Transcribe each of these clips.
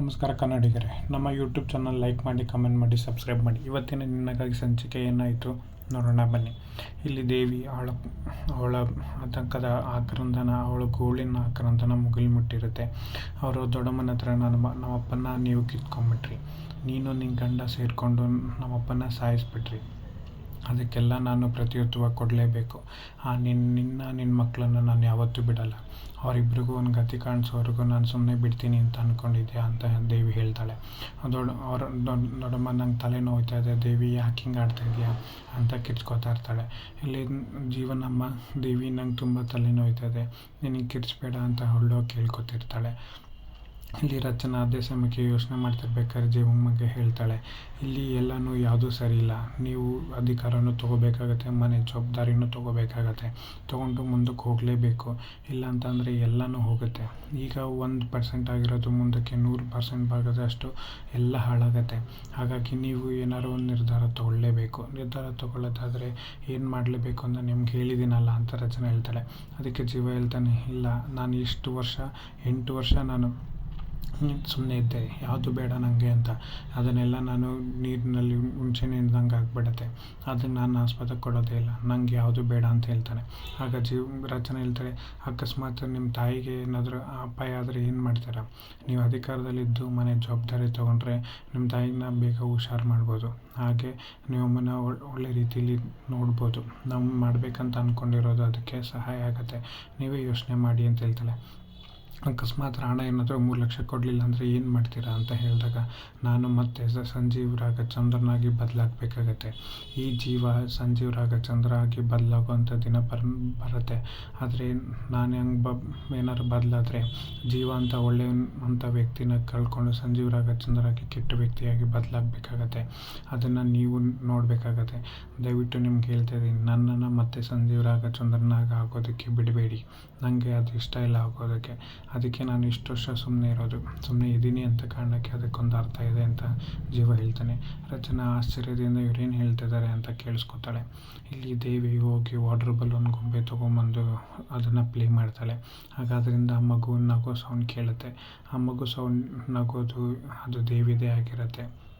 ನಮಸ್ಕಾರ ಕನ್ನಡಿಗರೆ, ನಮ್ಮ ಯೂಟ್ಯೂಬ್ ಚಾನಲ್ ಲೈಕ್ ಮಾಡಿ ಕಮೆಂಟ್ ಮಾಡಿ ಸಬ್ಸ್ಕ್ರೈಬ್ ಮಾಡಿ. ಇವತ್ತಿನ ನಿನ್ನಗಾಗಿ ಸಂಚಿಕೆ ಏನಾಯಿತು ನೋಡೋಣ, ಬನ್ನಿ. ಇಲ್ಲಿ ದೇವಿ, ಅವಳ ಅವಳ ಆತಂಕದ ಆಕ್ರಂದನ, ಅವಳ ಗೋಳಿನ ಆಕ್ರಂದನ ಮುಗಿಲು ಮುಟ್ಟಿರುತ್ತೆ ಅವರು, ದೊಡ್ಡಮ್ಮನ ಹತ್ರ ನಮ್ಮ ನಮ್ಮಪ್ಪನ ನೀವು ಕಿತ್ಕೊಂಬಿಟ್ರಿ. ನೀನು ನಿನ್ನ ಗಂಡ ಸೇರಿಕೊಂಡು ನಮ್ಮಪ್ಪನ ಸಾಯಿಸ್ಬಿಟ್ರಿ. ಅದಕ್ಕೆಲ್ಲ ನಾನು ಪ್ರತಿಯುತ್ವ ಕೊಡಲೇಬೇಕು. ಆ ನಿನ್ನ ನಿನ್ನ ನಿನ್ನ ಮಕ್ಕಳನ್ನು ನಾನು ಯಾವತ್ತೂ ಬಿಡಲ್ಲ. ಅವರಿಬ್ಬರಿಗೂ ಒಂದು ಗತಿ ಕಾಣಿಸೋವರೆಗೂ ನಾನು ಸುಮ್ಮನೆ ಬಿಡ್ತೀನಿ ಅಂತ ಅಂದ್ಕೊಂಡಿದ್ದೆ ಅಂತ ದೇವಿ ಹೇಳ್ತಾಳೆ. ದೊಡ್ಡ ಅವ್ರ ದೊಡ್ಡ ದೊಡ್ಡಮ್ಮ ನಂಗೆ ತಲೆ ನೋಯ್ತಾ ಇದೆ, ದೇವಿ ಯಾಕೆ ಹಿಂಗೆ ಆಡ್ತಾ ಇದೆಯಾ ಅಂತ ಕಿರ್ಚ್ಕೋತಾ ಇರ್ತಾಳೆ. ಇಲ್ಲಿ ಜೀವನಮ್ಮ, ದೇವಿ ನಂಗೆ ತುಂಬ ತಲೆ ನೋಯ್ತಾ ಇದೆ, ನಿನಗೆ ಕಿರ್ಚ್ಬೇಡ ಅಂತ ಅವಳು ಕೇಳ್ಕೊತಿರ್ತಾಳೆ. ಇಲ್ಲಿ ರಚನಾ ಅದೇ ಸಮಯಕ್ಕೆ ಯೋಚನೆ ಮಾಡ್ತಿರ್ಬೇಕಾದ್ರೆ ಜೀವಮ್ಮಗೆ ಹೇಳ್ತಾಳೆ, ಇಲ್ಲಿ ಎಲ್ಲನೂ ಯಾವುದೂ ಸರಿ ಇಲ್ಲ, ನೀವು ಅಧಿಕಾರನೂ ತೊಗೋಬೇಕಾಗತ್ತೆ, ಮನೆ ಜವಾಬ್ದಾರಿನೂ ತೊಗೋಬೇಕಾಗತ್ತೆ, ತೊಗೊಂಡು ಮುಂದಕ್ಕೆ ಹೋಗಲೇಬೇಕು, ಇಲ್ಲ ಅಂತಂದರೆ ಎಲ್ಲನೂ ಹೋಗುತ್ತೆ. ಈಗ ಒಂದು ಪರ್ಸೆಂಟ್ ಆಗಿರೋದು ಮುಂದಕ್ಕೆ ನೂರು ಪರ್ಸೆಂಟ್ ಭಾಗದಷ್ಟು ಎಲ್ಲ ಹಾಳಾಗತ್ತೆ. ಹಾಗಾಗಿ ನೀವು ಏನಾದ್ರು ಒಂದು ನಿರ್ಧಾರ ತೊಗೊಳ್ಳೇಬೇಕು. ನಿರ್ಧಾರ ತೊಗೊಳ್ಳೋದಾದರೆ ಏನು ಮಾಡಲೇಬೇಕು ಅಂತ ನಿಮ್ಗೆ ಹೇಳಿದ್ದೀನಲ್ಲ ಅಂತ ರಚನೆ ಹೇಳ್ತಾಳೆ. ಅದಕ್ಕೆ ಜೀವ ಹೇಳ್ತಾನೆ, ಇಲ್ಲ, ನಾನು ಇಷ್ಟು ವರ್ಷ, ಎಂಟು ವರ್ಷ ನಾನು ಸುಮ್ಮನೆ ಇದ್ದೆ. ಯಾವುದು ಬೇಡ ನನಗೆ ಅಂತ. ಅದನ್ನೆಲ್ಲ ನಾನು ನೀರಿನಲ್ಲಿ ಹುಣ್ಸೆಹಣ್ಣು ಹಿಂಡ್ದಂಗೆ ಆಗಿಬಿಡತ್ತೆ. ಅದನ್ನು ನಾನು ಆಸ್ಪತ್ರೆ ಕೊಡೋದೇ ಇಲ್ಲ. ನಂಗೆ ಯಾವುದು ಬೇಡ ಅಂತ ಹೇಳ್ತಾನೆ. ಆಗ ಜೀವ ರಚನೆ ಹೇಳ್ತಾರೆ, ಅಕಸ್ಮಾತ್ ನಿಮ್ಮ ತಾಯಿಗೆ ಏನಾದರೂ ಅಪಾಯ ಆದರೆ ಏನು ಮಾಡ್ತೀರಾ? ನೀವು ಅಧಿಕಾರದಲ್ಲಿದ್ದು ಮನೆ ಜವಾಬ್ದಾರಿ ತೊಗೊಂಡ್ರೆ ನಿಮ್ಮ ತಾಯಿನ ಬೇಗ ಹುಷಾರು ಮಾಡ್ಬೋದು. ಹಾಗೆ ನೀವು ಮನೆ ಒಳ್ಳೆ ರೀತಿಯಲ್ಲಿ ನೋಡ್ಬೋದು. ನಾವು ಮಾಡಬೇಕಂತ ಅಂದ್ಕೊಂಡಿರೋದು ಅದಕ್ಕೆ ಸಹಾಯ ಆಗುತ್ತೆ. ನೀವೇ ಯೋಚನೆ ಮಾಡಿ ಅಂತ ಹೇಳ್ತಾಳೆ. ಅಕಸ್ಮಾತ್ ಹಣ ಏನಾದರೂ ಮೂರು ಲಕ್ಷ ಕೊಡಲಿಲ್ಲ ಅಂದರೆ ಏನು ಮಾಡ್ತೀರಾ ಅಂತ ಹೇಳಿದಾಗ, ನಾನು ಮತ್ತೆ ಸಂಜೀವ್ ರಾಗ ಚಂದ್ರನಾಗಿ ಬದಲಾಗಬೇಕಾಗತ್ತೆ. ಈ ಜೀವ ಸಂಜೀವ್ ರಾಗ ಚಂದ್ರ ಆಗಿ ಬದಲಾಗುವಂಥ ದಿನ ಬರ್ ಬರುತ್ತೆ. ಆದರೆ ನಾನು ಹೆಂಗೆ ಬ ಏನಾದ್ರು ಬದಲಾದರೆ, ಜೀವ ಅಂತ ಒಳ್ಳೆಯ ಅಂಥ ವ್ಯಕ್ತಿನ ಕಳ್ಕೊಂಡು ಸಂಜೀವ್ ರಾಗ ಚಂದ್ರಾಗಿ ಕೆಟ್ಟ ವ್ಯಕ್ತಿಯಾಗಿ ಬದಲಾಗಬೇಕಾಗತ್ತೆ. ಅದನ್ನು ನೀವು ನೋಡಬೇಕಾಗತ್ತೆ. ದಯವಿಟ್ಟು ನಿಮ್ಗೆ ಹೇಳ್ತಾ ಇದ್ದೀನಿ, ನನ್ನನ್ನು ಮತ್ತೆ ಸಂಜೀವ್ ರಾಗ ಚಂದ್ರನಾಗ ಆಗೋದಕ್ಕೆ ಬಿಡಬೇಡಿ. ನನಗೆ ಅದು ಇಷ್ಟ ಇಲ್ಲ ಆಗೋದಕ್ಕೆ. ಅದಕ್ಕೆ ನಾನು ಇಷ್ಟು ವರ್ಷ ಸುಮ್ಮನೆ ಇರೋದು ಸುಮ್ಮನೆ ಇದ್ದೀನಿ ಅಂತ ಕಾರಣಕ್ಕೆ ಅದಕ್ಕೊಂದು ಅರ್ಥ ಇದೆ ಅಂತ ಜೀವ ಹೇಳ್ತಾನೆ. ರಚನಾ ಆಶ್ಚರ್ಯದಿಂದ ಇವ್ರೇನು ಹೇಳ್ತಿದ್ದಾರೆ ಅಂತ ಕೇಳಿಸ್ಕೊತಾಳೆ. ಇಲ್ಲಿ ದೇವಿ ಹೋಗಿ ವಾಟರ್ ಬಲೂನ್ ಗೊಂಬೆ ತೊಗೊಂಬಂದು ಅದನ್ನು ಪ್ಲೇ ಮಾಡ್ತಾಳೆ. ಹಾಗಾದ್ರಿಂದ ಆ ಮಗು ನಗೋ ಸೌಂಡ್ ಕೇಳುತ್ತೆ. ಆ ಮಗು ಸೌಂಡ್ ನಗೋದು ಅದು ದೇವಿದೇ ಆಗಿರುತ್ತೆ.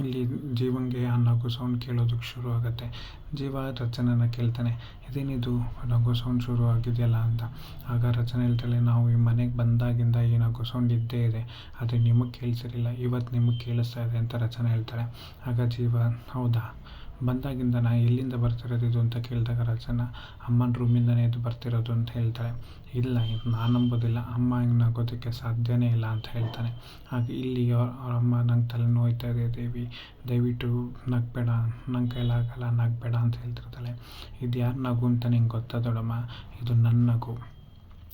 ಇಲ್ಲಿ ಜೀವಂಗೆ ನಗು ಸೌಂಡ್ ಕೇಳೋದಕ್ಕೆ ಶುರು ಆಗುತ್ತೆ. ಜೀವ ರಚನೆನ ಕೇಳ್ತಾನೆ. ಇದೇನಿದು? ನಗು ಸೌಂಡ್ ಶುರು ಆಗಿದೆಯಲ್ಲ ಅಂತ. ಆಗ ರಚನೆ ಹೇಳ್ತಾಳೆ, ನಾವು ಈ ಮನೆಗೆ ಬಂದಾಗಿಂದ ಈ ನಗು ಸೌಂಡ್ ಇದ್ದೇ ಇದೆ. ಅದು ನಿಮಗೆ ಕೇಳಿಸಿರಲಿಲ್ಲ. ಇವತ್ತು ನಿಮಗೆ ಕೇಳಿಸ್ತಾ ಇದೆ ಅಂತ ರಚನೆ ಹೇಳ್ತಾಳೆ. ಆಗ ಜೀವ, ಹೌದಾ? ಬಂದಾಗಿಂದ ನಾ ಎಲ್ಲಿಂದ ಬರ್ತಿರೋದು ಇದು ಅಂತ ಕೇಳಿದಾಗ ರಚನಾ ಅಮ್ಮನ ರೂಮಿಂದನೇ ಇದು ಬರ್ತಿರೋದು ಅಂತ ಹೇಳ್ತಾಳೆ. ಇಲ್ಲ ನಾನು ನಂಬೋದಿಲ್ಲ. ಅಮ್ಮ ಹಿಂಗೆ ನಗೋದಕ್ಕೆ ಸಾಧ್ಯನೇ ಇಲ್ಲ ಅಂತ ಹೇಳ್ತಾನೆ. ಹಾಗೆ ಇಲ್ಲಿ ಅವ್ರ ಅಮ್ಮ ನಂಗೆ ತಲೆ ನೋಯ್ತಾ ಇದೆ, ದೇವಿ, ದಯವಿಟ್ಟು ನಗಬೇಡ. ನಂಗೆ ಕೈಲಾಗಲ್ಲ ನಗಬೇಡ ಅಂತ ಹೇಳ್ತಿರ್ತಾಳೆ. ಇದು ಯಾರು ನಗು ಅಂತ ನಿಂಗೆ ಗೊತ್ತಾ ದೊಡ್ಡಮ್ಮ ಇದು ನನ್ನ ನಗು.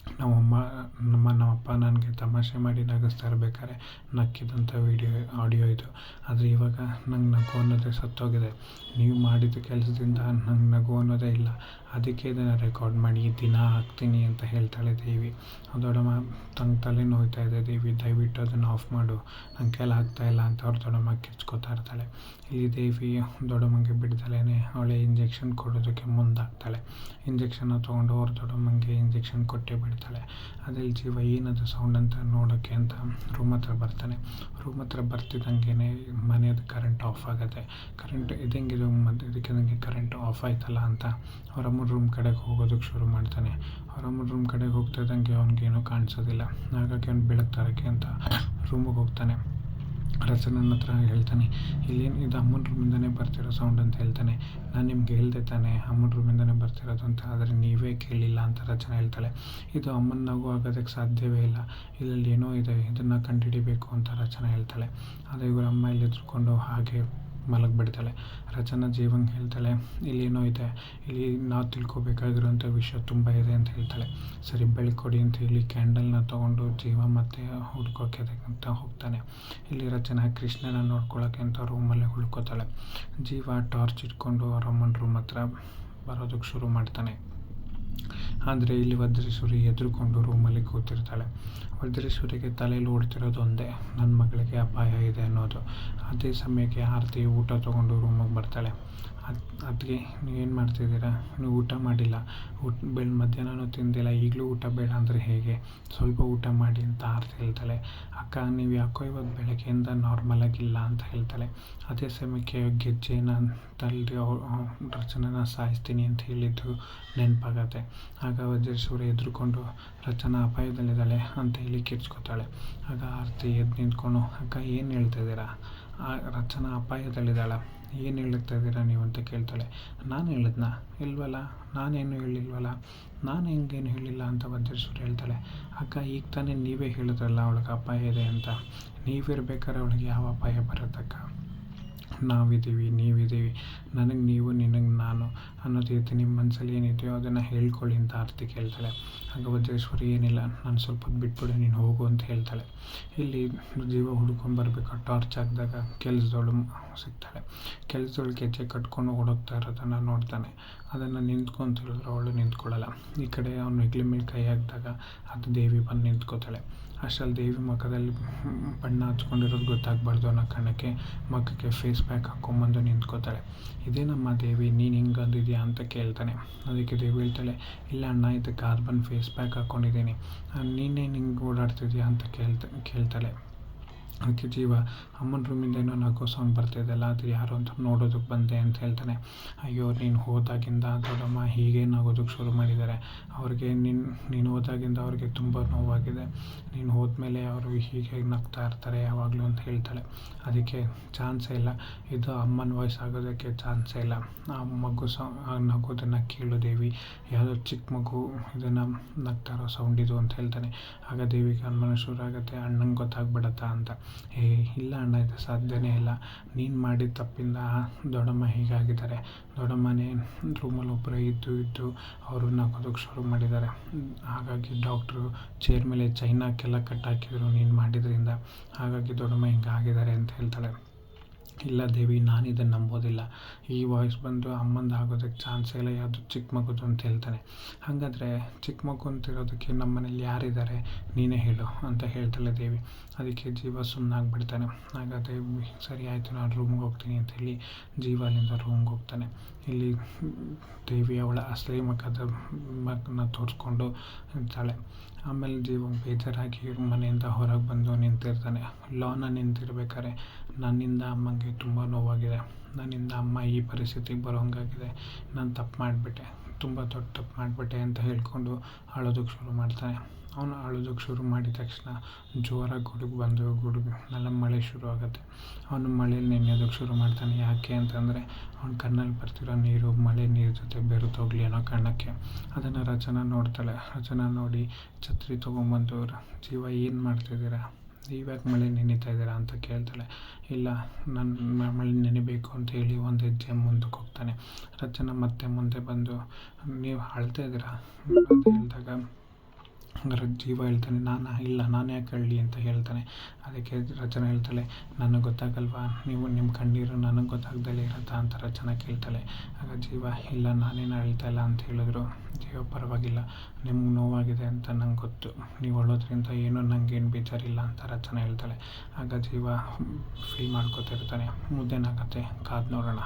ನಮ್ಮಮ್ಮ ನಮ್ಮ ನಮ್ಮಪ್ಪ ನನಗೆ ತಮಾಷೆ ಮಾಡಿ ನಗಿಸ್ತಾ ಇರ್ಬೇಕಾದ್ರೆ ನಕ್ಕಿದಂಥ ವೀಡಿಯೋ ಆಡಿಯೋ ಇದು. ಆದರೆ ಇವಾಗ ನಂಗೆ ನಗು ಅನ್ನೋದೇ ಸತ್ತೋಗಿದೆ. ನೀವು ಮಾಡಿದ ಕೆಲಸದಿಂದ ನಂಗೆ ನಗು ಅನ್ನೋದೇ ಇಲ್ಲ. ಅದಕ್ಕೆ ಇದನ್ನು ರೆಕಾರ್ಡ್ ಮಾಡಿ ದಿನ ಹಾಕ್ತೀನಿ ಅಂತ ಹೇಳ್ತಾಳೆ ದೇವಿ. ದೊಡ್ಡಮ್ಮ, ತಂಗೆ ತಲೆ ನೋಯ್ತಾ ಇದೆ ದೇವಿ. ದಯವಿಟ್ಟು ಅದನ್ನು ಆಫ್ ಮಾಡು. ನಂಗೆ ಕೈಲಿ ಇಲ್ಲ ಅಂತ ಅವ್ರು ದೊಡ್ಡಮ್ಮ ಕಿಚ್ಕೊತಾ ಇರ್ತಾಳೆ. ಇಲ್ಲಿ ದೇವಿ ದೊಡ್ಡಮ್ಮಂಗೆ ಬಿಡ್ದಲೇ ಅವಳೆ ಇಂಜೆಕ್ಷನ್ ಕೊಡೋದಕ್ಕೆ ಮುಂದಾಗ್ತಾಳೆ. ಇಂಜೆಕ್ಷನ್ನ ತೊಗೊಂಡು ಅವ್ರ ದೊಡ್ಡಮ್ಮಂಗೆ ಇಂಜೆಕ್ಷನ್ ಕೊಟ್ಟೇ ಬಿಡ್ತಾಳೆ ಈ ಜೀವ, ಏನದು ಸೌಂಡ್ ಅಂತ ನೋಡೋಕ್ಕೆ ಅಂತ ರೂಮ್ ಹತ್ರ ಬರ್ತಾನೆ. ರೂಮ್ ಹತ್ರ ಬರ್ತಿದ್ದಂಗೆ ಮನೆಯದು ಕರೆಂಟ್ ಆಫ್ ಆಗುತ್ತೆ. ಕರೆಂಟ್ ಇದಂಗಿದು ಮತ್ತು ಇದಕ್ಕೆ ನನಗೆ ಕರೆಂಟ್ ಆಫ್ ಆಯ್ತಲ್ಲ ಅಂತ ಅವರಮ್ಮ ರೂಮ್ ಕಡೆಗೆ ಹೋಗೋದಕ್ಕೆ ಶುರು ಮಾಡ್ತಾನೆ. ಅವರಮ್ಮ ರೂಮ್ ಕಡೆಗೆ ಹೋಗ್ತಾ ಇದ್ದಂಗೆ ಅವ್ನಿಗೇನೂ ಕಾಣಿಸೋದಿಲ್ಲ. ಹಾಗಾಗಿ ಅವ್ನು ಬೆಳಕು ತರೋಕ್ಕೆ ಅಂತ ರೂಮಿಗೆ ಹೋಗ್ತಾನೆ. ರಚನನ ಹತ್ರ ಹೇಳ್ತಾನೆ, ಇಲ್ಲೇನು, ಇದು ಅಮ್ಮನ ರೂಮಿಂದನೇ ಬರ್ತಿರೋ ಸೌಂಡ್ ಅಂತ ಹೇಳ್ತಾನೆ. ನಾನು ನಿಮ್ಗೆ ಹೇಳ್ದೆ ತಾನೆ, ಅಮ್ಮನ ರೂಮಿಂದನೇ ಬರ್ತಿರೋದು ಅಂತ, ಆದರೆ ನೀವೇ ಕೇಳಿಲ್ಲ ಅಂತ ರಚನೆ ಹೇಳ್ತಾಳೆ. ಇದು ಅಮ್ಮನ ನಗು ಆಗೋದಕ್ಕೆ ಸಾಧ್ಯವೇ ಇಲ್ಲ. ಇಲ್ಲಲ್ಲಿ ಏನೋ ಇದೆ, ಇದನ್ನು ಕಂಡುಹಿಡಿಬೇಕು ಅಂತ ರಚನೆ ಹೇಳ್ತಾಳೆ. ಆದರೆ ಇವರ ಅಮ್ಮ ಇಲ್ಲಿ ಎದುರುಕೊಂಡು ಹಾಗೆ ಮಲಗಿಬಿಡ್ತಾಳೆ. ರಚನಾ ಜೀವಂಗೆ ಹೇಳ್ತಾಳೆ ಇಲ್ಲೇನೋ ಇದೆ, ಇಲ್ಲಿ ನಾವು ತಿಳ್ಕೊಬೇಕಾಗಿರೋಂಥ ವಿಷಯ ತುಂಬ ಇದೆ ಅಂತ ಹೇಳ್ತಾಳೆ. ಸರಿ ಬೆಳಕೊಡಿ ಅಂತ ಹೇಳಿ ಕ್ಯಾಂಡಲ್ನ ತೊಗೊಂಡು ಜೀವ ಮತ್ತೆ ಹುಡ್ಕೋಕೆ ಅಂತ ಹೋಗ್ತಾನೆ. ಇಲ್ಲಿ ರಚನಾ ಕೃಷ್ಣನ ನೋಡ್ಕೊಳ್ಳೋಕೆ ಅಂತ ರೂಮಲ್ಲೇ ಉಳ್ಕೋತಾಳೆ. ಜೀವ ಟಾರ್ಚ್ ಇಟ್ಕೊಂಡು ಅಮ್ಮನ ರೂಮ್ ಹತ್ರ ಬರೋದಕ್ಕೆ ಶುರು ಮಾಡ್ತಾನೆ. ಆದರೆ ಇಲ್ಲಿ ವಜ್ರೇಶ್ವರಿ ಎದುರುಕೊಂಡು ರೂಮಲ್ಲಿ ಕೂತಿರ್ತಾಳೆ. ವಜ್ರೇಶ್ವರಿಗೆ ತಲೆಯಲ್ಲಿ ಓಡ್ತಿರೋದು ಒಂದೇ ನನ್ನ ಮಗಳಿಗೆ ಅಪಾಯ ಇದೆ ಅನ್ನೋದು. ಅದೇ ಸಮಯಕ್ಕೆ ಆರತಿ ಊಟ ತೊಗೊಂಡು ರೂಮಿಗೆ ಬರ್ತಾಳೆ. ಅದು ಅದಕ್ಕೆ ನೀವು ಏನು ಮಾಡ್ತಿದ್ದೀರಾ? ನೀವು ಊಟ ಮಾಡಿಲ್ಲ. ಊಟ, ಬೆಳ್, ಮಧ್ಯಾಹ್ನನೂ ತಿಂದಿಲ್ಲ. ಈಗಲೂ ಊಟ ಬೇಡ ಅಂದರೆ ಹೇಗೆ? ಸ್ವಲ್ಪ ಊಟ ಮಾಡಿ ಅಂತ ಆರತಿ ಹೇಳ್ತಾಳೆ. ಅಕ್ಕ, ನೀವು ಯಾಕೋ ಇವತ್ತು ಬೆಳಗ್ಗೆಯಿಂದ ನಾರ್ಮಲಾಗಿಲ್ಲ ಅಂತ ಹೇಳ್ತಾಳೆ. ಅದೇ ಸಮಯಕ್ಕೆ ಗೆಜ್ಜೆನ ತಳ್ಳಿ ರಚನನ ಸಾಯಿಸ್ತೀನಿ ಅಂತ ಹೇಳಿದ್ದು ನೆನಪಾಗತ್ತೆ. ಆಗ ವಜ್ರೇಶ್ವರಿ ಎದುರುಕೊಂಡು ರಚನಾ ಅಪಾಯದಲ್ಲಿದ್ದಾಳೆ ಅಂತ ಹೇಳಿ ಕಿರ್ಚ್ಕೊತಾಳೆ. ಆಗ ಆರತಿ ಎದ್ದು ನಿಂತ್ಕೊಂಡು, ಅಕ್ಕ, ಏನು ಹೇಳ್ತಿದ್ದೀರಾ ಆ ರಚನಾ ಅಪಾಯದಲ್ಲಿದ್ದಾಳೆ. ಏನು ಹೇಳ್ತಾ ಇದ್ದೀರಾ ನೀವು ಅಂತ ಕೇಳ್ತಾಳೆ. ನಾನು ಹೇಳಿದ್ನಾ? ಇಲ್ವಲ್ಲ, ನಾನೇನು ಹೇಳಿಲ್ವಲ್ಲ? ನಾನು ಹೆಂಗೇನು ಹೇಳಿಲ್ಲ ಅಂತ ವಜ್ರೇಶ್ವರಿ ಹೇಳ್ತಾಳೆ. ಅಕ್ಕ, ಈಗ ತಾನೇ ನೀವೇ ಹೇಳಿದ್ರಲ್ಲ ಅವಳಿಗೆ ಅಪಾಯ ಇದೆ ಅಂತ. ನೀವಿರ್ಬೇಕಾದ್ರೆ ಅವಳಿಗೆ ಯಾವ ಅಪಾಯ ಬರುತ್ತಕ್ಕ? ನಾವಿದ್ದೀವಿ, ನೀವಿದ್ದೀವಿ, ನನಗೆ ನೀವು, ನಿನಗೆ ನಾನು ಅನ್ನೋದು ರೀತಿ ನಿಮ್ಮ ಮನಸ್ಸಲ್ಲಿ ಏನಿದೆಯೋ ಅದನ್ನು ಹೇಳ್ಕೊಳ್ಳಿ ಅಂತ ಆರತಿ ಕೇಳ್ತಾಳೆ. ಆಗ ಏನಿಲ್ಲ, ನಾನು ಸ್ವಲ್ಪ ಹೊತ್ತು ಬಿಟ್ಬಿಡು, ನೀನು ಹೋಗು ಅಂತ ಹೇಳ್ತಾಳೆ. ಇಲ್ಲಿ ಜೀವ ಹುಡ್ಕೊಂಬರ್ಬೇಕು ಟಾರ್ಚ್ ಹಾಕಿದಾಗ ಕೆಲಸದವಳು ಸಿಗ್ತಾಳೆ. ಕೆಲಸದವಳು ಗೆಜ್ಜೆ ಕಟ್ಕೊಂಡು ಓಡೋಗ್ತಾ ಇರೋದನ್ನು ನೋಡ್ತಾನೆ. ಅದನ್ನು ನಿಂತ್ಕೊಂತ ಹೇಳಿದ್ರೆ ಅವಳು ನಿಂತ್ಕೊಳ್ಳಲ್ಲ. ಈ ಕಡೆ ಅವನು ಹೆಗ್ಲ ಮೇಲೆ ಕೈ ಹಾಕಿದಾಗ ಅದು ದೇವಿ ಬಂದು ನಿಂತ್ಕೋತಾಳೆ. ಅಷ್ಟರಲ್ಲಿ ದೇವಿ ಮುಖದಲ್ಲಿ ಬಣ್ಣ ಹಚ್ಕೊಂಡಿರೋದು ಗೊತ್ತಾಗಬಾರ್ದು ಅನ್ನೋ ಕಾರಣಕ್ಕೆ ಮುಖಕ್ಕೆ ಫೇಸ್ ಪ್ಯಾಕ್ ಹಾಕ್ಕೊಂಬಂದು ನಿಂತ್ಕೋತಾಳೆ. ಇದೇನಮ್ಮ ದೇವಿ, ನೀನು ಹಿಂಗೆ ಅಂದಿದ್ಯಾ ಅಂತ ಕೇಳ್ತಾನೆ. ಅದಕ್ಕೆ ದೇವಿ ಹೇಳ್ತಾಳೆ, ಇಲ್ಲ ಅಣ್ಣ ಇದು ಕಾರ್ಬನ್ ಫೇಸ್ ಪ್ಯಾಕ್ ಹಾಕ್ಕೊಂಡಿದ್ದೀನಿ ನೀನೇನು ಹಿಂಗೆ ಓಡಾಡ್ತಿದ್ಯಾ ಅಂತ ಕೇಳ್ತ, ಕೇಳ್ತಾಳೆ. ಅದಕ್ಕೆ ಜೀವ ಅಮ್ಮನ ರೂಮಿಂದ ಏನೋ ನಗೋ ಸೌಂಡ್ ಬರ್ತಿದೆಯಲ್ಲ ಅದು ಯಾರು ಅಂತ ನೋಡೋದಕ್ಕೆ ಬಂದೆ ಅಂತ ಹೇಳ್ತಾನೆ. ಅಯ್ಯೋ, ನೀನು ಹೋದಾಗಿಂದ ದೊಡ್ಡಮ್ಮ ಹೀಗೆ ನಗೋದಕ್ಕೆ ಶುರು ಮಾಡಿದ್ದಾರೆ ಅವ್ರಿಗೆ ನಿನ್ನ ನೀನು ಹೋದಾಗಿಂದ ಅವ್ರಿಗೆ ತುಂಬ ನೋವಾಗಿದೆ. ನೀನು ಹೋದ್ಮೇಲೆ ಅವರು ಹೀಗೆ ನಗ್ತಾ ಇರ್ತಾರೆ ಯಾವಾಗಲೂ ಅಂತ ಹೇಳ್ತಾಳೆ. ಅದಕ್ಕೆ ಚಾನ್ಸೇ ಇಲ್ಲ. ಇದು ಅಮ್ಮನ ವಾಯ್ಸ್ ಆಗೋದಕ್ಕೆ ಚಾನ್ಸೇ ಇಲ್ಲ. ಆ ಮಗು ಸೌ ನಗೋದನ್ನು ಕೇಳು ದೇವಿ. ಯಾವುದೋ ಚಿಕ್ಕ ಮಗು ಇದನ್ನು ನಗ್ತಾ ಇರೋ ಸೌಂಡ್ ಇದು ಅಂತ ಹೇಳ್ತಾನೆ. ಆಗ ದೇವಿಗೆ ಅನುಮಾನ ಶುರು ಆಗುತ್ತೆ ಅಣ್ಣಂಗೆ ಗೊತ್ತಾಗ್ಬಿಡತ್ತಾ ಅಂತ. ಏ, ಇಲ್ಲ ಅಣ್ಣ, ಇದು ಸಾಧ್ಯನೇ ಇಲ್ಲ. ನೀನು ಮಾಡಿದ ತಪ್ಪಿಂದ ದೊಡ್ಡಮ್ಮ ಹೀಗಾಗಿದ್ದಾರೆ. ದೊಡ್ಡಮ್ಮನೇ ರೂಮಲ್ಲಿ ಒಬ್ಬರೇ ಇದ್ದು ಇದ್ದು ಅವರು ನಗೋದಕ್ಕೆ ಶುರು ಮಾಡಿದ್ದಾರೆ. ಹಾಗಾಗಿ ಡಾಕ್ಟ್ರು ಚೇರ್ ಮೇಲೆ ಚೈನಾಕ್ಕೆಲ್ಲ ಕಟ್ಟಾಕಿದ್ರು ನೀನು ಮಾಡಿದ್ರಿಂದ. ಹಾಗಾಗಿ ದೊಡ್ಡಮ್ಮ ಹಿಂಗಾಗಿದ್ದಾರೆ ಅಂತ ಹೇಳ್ತಾಳೆ. ಇಲ್ಲ ದೇವಿ, ನಾನು ಇದನ್ನು ನಂಬೋದಿಲ್ಲ. ಈ ವಾಯ್ಸ್ ಬಂದು ಅಮ್ಮಂದು ಆಗೋದಕ್ಕೆ ಚಾನ್ಸ್ ಇಲ್ಲ, ಯಾವುದು ಚಿಕ್ಕ ಮಗುದು ಅಂತ ಹೇಳ್ತಾನೆ. ಹಾಗಾದರೆ ಚಿಕ್ಕ ಮಗು ಅಂತಿರೋದಕ್ಕೆ ನಮ್ಮ ಮನೇಲಿ ಯಾರಿದ್ದಾರೆ? ನೀನೇ ಹೇಳು ಅಂತ ಹೇಳ್ತಾಳೆ ದೇವಿ. ಅದಕ್ಕೆ ಜೀವ ಸುಮ್ಮನಾಗ್ಬಿಡ್ತಾನೆ ಆಗ ದೇವಿ ಸರಿ ಆಯಿತು, ನಾನು ರೂಮ್ಗೆ ಹೋಗ್ತೀನಿ ಅಂತ ಹೇಳಿ ಜೀವ ಅಲ್ಲಿಂದ ರೂಮ್ಗೆ ಹೋಗ್ತಾನೆ. ಇಲ್ಲಿ ದೇವಿ ಅವಳ ಅಸಲಿ ಮುಖದ ಮಗನ ತೋರಿಸ್ಕೊಂಡು ಇರ್ತಾಳೆ ಆಮೇಲೆ ಜೀವ ಬೇಜಾರಾಗಿ ಮನೆಯಿಂದ ಹೊರಗೆ ಬಂದು ನಿಂತಿರ್ತಾನೆ. ಲಾನ ನಿಂತಿರ್ಬೇಕಾದ್ರೆ ನನ್ನಿಂದ ಅಮ್ಮಂಗೆ ತುಂಬ ನೋವಾಗಿದೆ. ನನ್ನಿಂದ ಅಮ್ಮ ಈ ಪರಿಸ್ಥಿತಿಗೆ ಬರೋಂಗಾಗಿದೆ. ನಾನು ತಪ್ಪು ಮಾಡಿಬಿಟ್ಟೆ. ತುಂಬ ದೊಡ್ಡ ತಪ್ಪು ಮಾಡಿಬಿಟ್ಟೆ ಅಂತ ಹೇಳಿಕೊಂಡು ಅಳೋದಕ್ಕೆ ಶುರು ಮಾಡ್ತಾನೆ. ಅವನು ಅಳೋದಕ್ಕೆ ಶುರು ಮಾಡಿದ ತಕ್ಷಣ ಜೋರಾಗಿ ಗುಡುಗು ಬಂದು ಗುಡುಗಿನೆಲ್ಲ ಮಳೆ ಶುರು ಆಗುತ್ತೆ. ಅವನು ಮಳೇಲಿ ನೆನೆಯೋದಕ್ಕೆ ಶುರು ಮಾಡ್ತಾನೆ. ಯಾಕೆ ಅಂತಂದರೆ ಅವ್ನ ಕಣ್ಣಲ್ಲಿ ಬರ್ತಿರೋ ನೀರು, ಮಳೆ ನೀರು ಜೊತೆ ಬೆರೆತೋಗ್ಲಿ ಅನ್ನೋ ಕಾರಣಕ್ಕೆ. ಅದನ್ನು ರಚನಾ ನೋಡ್ತಾಳೆ. ರಚನಾ ನೋಡಿ ಛತ್ರಿ ತೊಗೊಂಬಂದು ಜೀವ ಏನು ಮಾಡ್ತಿದ್ದೀರಾ? ನೀವ್ಯಾಕೆ ಮಳೆ ನೆನೀತಾ ಇದ್ದೀರಾ ಅಂತ ಕೇಳ್ತಾಳೆ. ಇಲ್ಲ ನನ್ನ ಮಳೆ ನೆನಿಬೇಕು ಅಂತ ಹೇಳಿ ಒಂದು ಹೆಜ್ಜೆ ಮುಂದಕ್ಕೆ ಹೋಗ್ತಾನೆ. ರಚನಾ ಮತ್ತೆ ಮುಂದೆ ಬಂದು, ನೀವು ಅಳ್ತಾ ಇದ್ದೀರಾ? ಅಂತ ಹೇಳಿದಾಗ ಹಂಗಾರೆ ಜೀವ ಹೇಳ್ತಾನೆ, ನಾನು, ಇಲ್ಲ, ನಾನು ಯಾಕೆ ಹೇಳಲಿ ಅಂತ ಹೇಳ್ತಾನೆ. ಅದಕ್ಕೆ ರಚನ ಹೇಳ್ತಾಳೆ, ನನಗೆ ಗೊತ್ತಾಗಲ್ವಾ? ನೀವು ನಿಮ್ಮ ಕಣ್ಣೀರು ನನಗೆ ಗೊತ್ತಾಗ್ದಲೇ ಇರುತ್ತಾ? ಅಂತ ರಚನ ಕೇಳ್ತಾಳೆ. ಆಗ ಜೀವ, ಇಲ್ಲ ನಾನೇನು ಹೇಳ್ತಾ ಇಲ್ಲ ಅಂತ ಹೇಳಿದ್ರು. ಜೀವ, ಪರವಾಗಿಲ್ಲ. ನಿಮ್ಗೆ ನೋವಾಗಿದೆ ಅಂತ ನಂಗೆ ಗೊತ್ತು. ನೀವು ಅಳೋದ್ರಿಂದ ಏನೂ ನನಗೇನು ಬೇಜಾರಿಲ್ಲ ಅಂತ ರಚನಾ ಹೇಳ್ತಾಳೆ. ಆಗ ಜೀವ ಫೀಲ್ ಮಾಡ್ಕೊತಿರ್ತಾನೆ ಮುದ್ದೇನಾಗತ್ತೆ. ಕಾದು ನೋಡೋಣ.